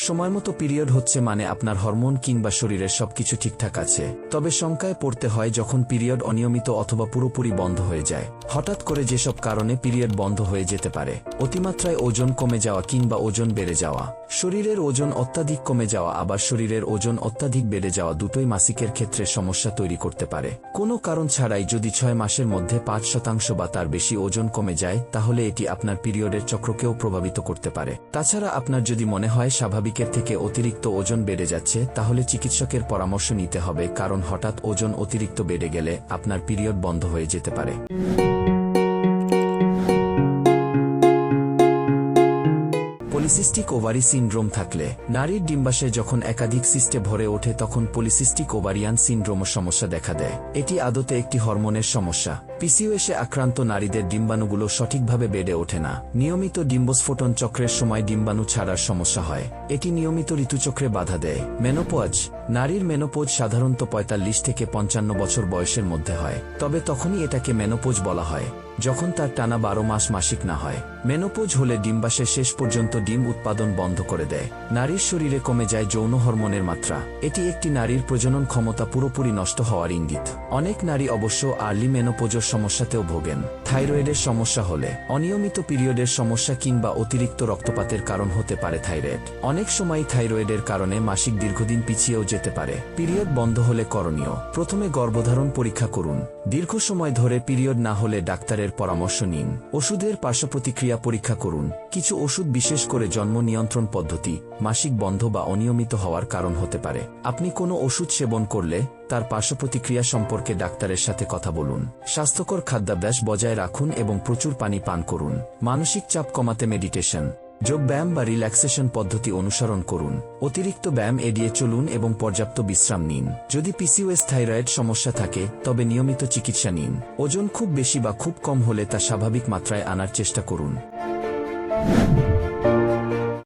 সময়মতো পিরিয়ড হচ্ছে মানে আপনার হরমোন কিংবা শরীরের সবকিছু ঠিকঠাক আছে। তবে শঙ্কায় পড়তে হয় যখন পিরিয়ড অনিয়মিত অথবা পুরোপুরি বন্ধ হয়ে যায়। হঠাৎ করে যেসব কারণে পিরিয়ড বন্ধ হয়ে যেতে পারে। অতিমাত্রায় ওজন কমে যাওয়া কিংবা ওজন বেড়ে যাওয়া। শরীরের ওজন অত্যাধিক কমে যাওয়া আবার শরীরের ওজন অত্যাধিক বেড়ে যাওয়া দুটোই মাসিকের ক্ষেত্রে সমস্যা তৈরি করতে পারে। কোনো কারণ ছাড়াই যদি ছয় মাসের মধ্যে পাঁচ শতাংশ বা তার বেশি ওজন কমে যায়, তাহলে এটি আপনার পিরিয়ডের চক্রকেও প্রভাবিত করতে পারে। তাছাড়া আপনার যদি মনে হয় স্বাভাবিকের থেকে অতিরিক্ত ওজন বেড়ে যাচ্ছে, তাহলে চিকিৎসকের পরামর্শ নিতে হবে, কারণ হঠাৎ ওজন অতিরিক্ত বেড়ে গেলে আপনার পিরিয়ড বন্ধ হয়ে যেতে পারে। পলিসিস্টিক ওভারি সিন্ড্রোম থাকলে, নারীর ডিম্বাসে যখন একাধিক সিস্টে ভরে ওঠে তখন পলিসিস্টিক ওভারিয়ান সিন্ড্রোম সমস্যা দেখা দেয়। এটি আদতে একটি হরমোনের সমস্যা। পিসিওএসে আক্রান্ত নারীদের ডিম্বাণুগুলো সঠিকভাবে বেড়ে ওঠে না। নিয়মিত ডিম্বস্ফোটন চক্রের সময় ডিম্বাণু ছাড়ার সমস্যা হয়। এটি নিয়মিত ঋতুচক্রে বাধা দেয়। মেনোপজ নারীর মেনোপোজ সাধারণত পঁয়তাল্লিশ থেকে পঞ্চান্ন বছর বয়সের মধ্যে হয়, তবে তখনই এটাকে মেনোপোজ বলা হয়, যখন তার টানা বারো মাস মাসিক না হয়। মেনোপোজ হলে ডিম্বাশে শেষ পর্যন্ত ডিম উৎপাদন বন্ধ করে দেয়। নারীর শরীরে কমে যায় যৌন হরমোনের মাত্রা। এটি একটি নারীর প্রজনন ক্ষমতা পুরোপুরি নষ্ট হওয়ার ইঙ্গিত। অনেক নারী অবশ্য আর্লি মেনোপোজের সমস্যাতেও ভোগেন। থাইরয়েডের সমস্যা হলে অনিয়মিত পিরিয়ডের সমস্যা কিংবা অতিরিক্ত রক্তপাতের কারণ হতে পারে থাইরয়েড। অনেক সময় থাইরয়েডের কারণে মাসিক দীর্ঘদিন পিছিয়েও যেতে পারে। পিরিয়ড বন্ধ হলে করণীয়। প্রথমে গর্ভধারণ পরীক্ষা করুন। দীর্ঘ সময় ধরে পিরিয়ড না হলে ডাক্তারের পরামর্শ নিন। ওষুধের পার্শ্বপ্রতিক্রিয়া পরীক্ষা করুন। কিছু ওষুধ বিশেষ করে জন্ম নিয়ন্ত্রণ পদ্ধতি মাসিক বন্ধ বা অনিয়মিত হওয়ার কারণ হতে পারে। আপনি কোনো ওষুধ সেবন করলে, তার পার্শ্বপ্রতিক্রিয়া সম্পর্কে ডাক্তারের সাথে কথা বলুন। স্বাস্থ্যকর খাদ্যাভ্যাস বজায় রাখুন এবং প্রচুর পানি পান করুন। মানসিক চাপ কমাতে মেডিটেশন যোগব্যায়াম বা রিল্যাক্সেশন পদ্ধতি অনুসরণ করুন। অতিরিক্ত ব্যায়াম এড়িয়ে চলুন এবং পর্যাপ্ত বিশ্রাম নিন। যদি পিসিওএস থাইরয়েড সমস্যা থাকে, তবে নিয়মিত চিকিৎসা নিন। ওজন খুব বেশি বা খুব কম হলে তা স্বাভাবিক মাত্রায় আনার চেষ্টা করুন।